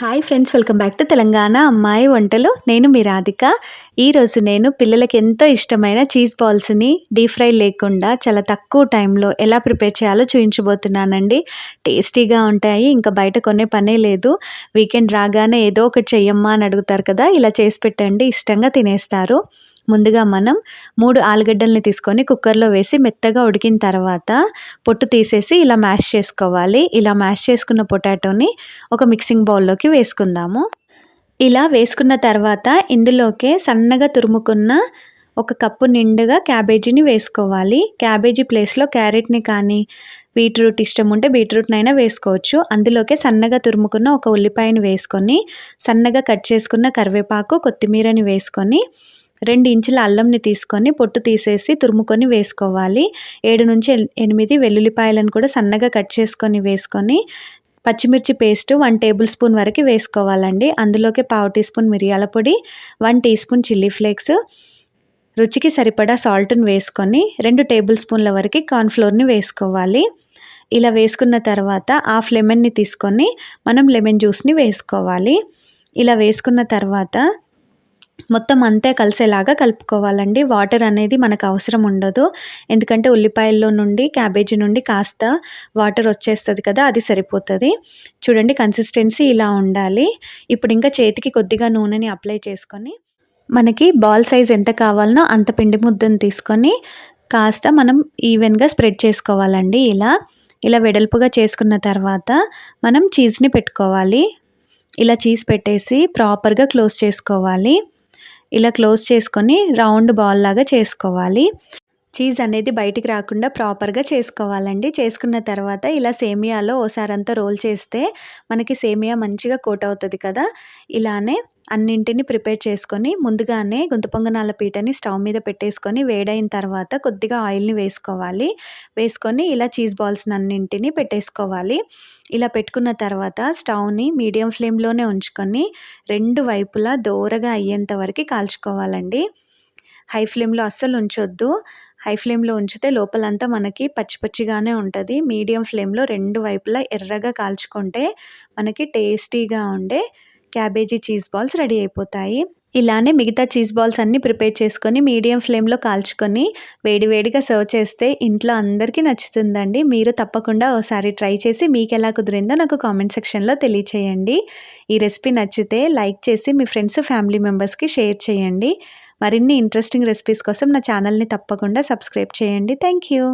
Hi friends welcome back to Telangana అమ్మాయి వంటలు నేను మీ రాధిక ఈరోజు నేను పిల్లలకి ఎంతో ఇష్టమైన చీజ్ బాల్స్ని డీప్ ఫ్రై లేకుండా చాలా తక్కువ టైంలో ఎలా ప్రిపేర్ చేయాలో చూపించబోతున్నానండి టేస్టీగా ఉంటాయి ఇంకా బయట కొనే పనే లేదు. వీకెండ్ రాగానే ఏదో ఒకటి చెయ్యమ్మా అని అడుగుతారు కదా ఇలా చేసి పెట్టండి ఇష్టంగా తినేస్తారు. ముందుగా మనం మూడు ఆలుగడ్డల్ని తీసుకొని కుక్కర్లో వేసి మెత్తగా ఉడికిన తర్వాత పొట్టు తీసేసి ఇలా మ్యాష్ చేసుకోవాలి. ఇలా మ్యాష్ చేసుకున్న పొటాటోని ఒక మిక్సింగ్ బౌల్లోకి వేసుకుందాము. ఇలా వేసుకున్న తర్వాత ఇందులోకే సన్నగా తురుముకున్న ఒక కప్పు నిండుగా క్యాబేజీని వేసుకోవాలి. క్యాబేజీ ప్లేస్లో క్యారెట్ని కానీ బీట్రూట్ ఇష్టం ఉంటే బీట్రూట్నైనా వేసుకోవచ్చు. అందులోకే సన్నగా తురుముకున్న ఒక ఉల్లిపాయని వేసుకొని సన్నగా కట్ చేసుకున్న కరివేపాకు కొత్తిమీరని వేసుకొని రెండు ఇంచుల అల్లంని తీసుకొని పొట్టు తీసేసి తురుముకొని వేసుకోవాలి. ఏడు నుంచి ఎనిమిది వెల్లుల్లిపాయలను కూడా సన్నగా కట్ చేసుకొని వేసుకొని పచ్చిమిర్చి పేస్ట్ వన్ టేబుల్ స్పూన్ వరకు వేసుకోవాలండి. అందులోకి పావు టీ స్పూన్ మిరియాల పొడి one teaspoon chilli flakes రుచికి సరిపడా సాల్ట్ని వేసుకొని రెండు టేబుల్ స్పూన్ల వరకు కార్న్ఫ్లోర్ని వేసుకోవాలి. ఇలా వేసుకున్న తర్వాత హాఫ్ లెమన్ని తీసుకొని మనం లెమన్ జ్యూస్ని వేసుకోవాలి. ఇలా వేసుకున్న తర్వాత మొత్తం అంతే కలిసేలాగా కలుపుకోవాలండి. వాటర్ అనేది మనకు అవసరం ఉండదు. ఎందుకంటే ఉల్లిపాయల్లో నుండి క్యాబేజీ నుండి కాస్త వాటర్ వచ్చేస్తుంది కదా అది సరిపోతుంది. చూడండి కన్సిస్టెన్సీ ఇలా ఉండాలి. ఇప్పుడు ఇంకా చేతికి కొద్దిగా నూనెని అప్లై చేసుకొని మనకి బాల్ సైజ్ ఎంత కావాలనో అంత పిండి ముద్దను తీసుకొని కాస్త మనం ఈవెన్గా స్ప్రెడ్ చేసుకోవాలండి ఇలా. ఇలా వెడల్పుగా చేసుకున్న తర్వాత మనం చీజ్ని పెట్టుకోవాలి. ఇలా చీజ్ పెట్టేసి ప్రాపర్గా క్లోజ్ చేసుకోవాలి. ఇలా క్లోజ్ చేసుకొని రౌండ్ బాల్ లాగా చేసుకోవాలి. చీజ్ అనేది బయటికి రాకుండా ప్రాపర్గా చేసుకోవాలండి. చేసుకున్న తర్వాత ఇలా సేమియాలో ఓసారంతా రోల్ చేస్తే మనకి సేమియా మంచిగా కోట్ అవుతుంది కదా! ఇలానే అన్నింటిని ప్రిపేర్ చేసుకొని ముందుగానే గుంతపొంగనాల పీటని స్టవ్ మీద పెట్టేసుకొని వేడైన తర్వాత కొద్దిగా ఆయిల్ని వేసుకోవాలి. వేసుకొని ఇలా చీజ్ బాల్స్ అన్నింటిని పెట్టేసుకోవాలి. ఇలా పెట్టుకున్న తర్వాత స్టవ్ని మీడియం ఫ్లేమ్లోనే ఉంచుకొని రెండు వైపులా దోరగా అయ్యేంత వరకు కాల్చుకోవాలండి. హై ఫ్లేమ్లో అస్సలు ఉంచొద్దు. హై ఫ్లేమ్లో ఉంచితే లోపలంతా మనకి పచ్చి పచ్చిగానే ఉంటుంది. మీడియం ఫ్లేమ్లో రెండు వైపులా ఎర్రగా కాల్చుకుంటే మనకి టేస్టీగా ఉండే క్యాబేజీ చీజ్ బాల్స్ రెడీ అయిపోతాయి. ఇలానే మిగతా చీజ్ బాల్స్ అన్నీ ప్రిపేర్ చేసుకొని మీడియం ఫ్లేమ్లో కాల్చుకొని వేడివేడిగా సర్వ్ చేస్తే ఇంట్లో అందరికీ నచ్చుతుందండి. మీరు తప్పకుండా ఒకసారి ట్రై చేసి మీకు ఎలా కుదిరిందో నాకు కామెంట్ సెక్షన్లో తెలియచేయండి. ఈ రెసిపీ నచ్చితే లైక్ చేసి మీ ఫ్రెండ్స్ ఫ్యామిలీ మెంబర్స్కి షేర్ చేయండి. మరిన్ని ఇంట్రెస్టింగ్ రెసిపీస్ కోసం నా ఛానల్ని తప్పకుండా సబ్స్క్రైబ్ చేయండి. Thank you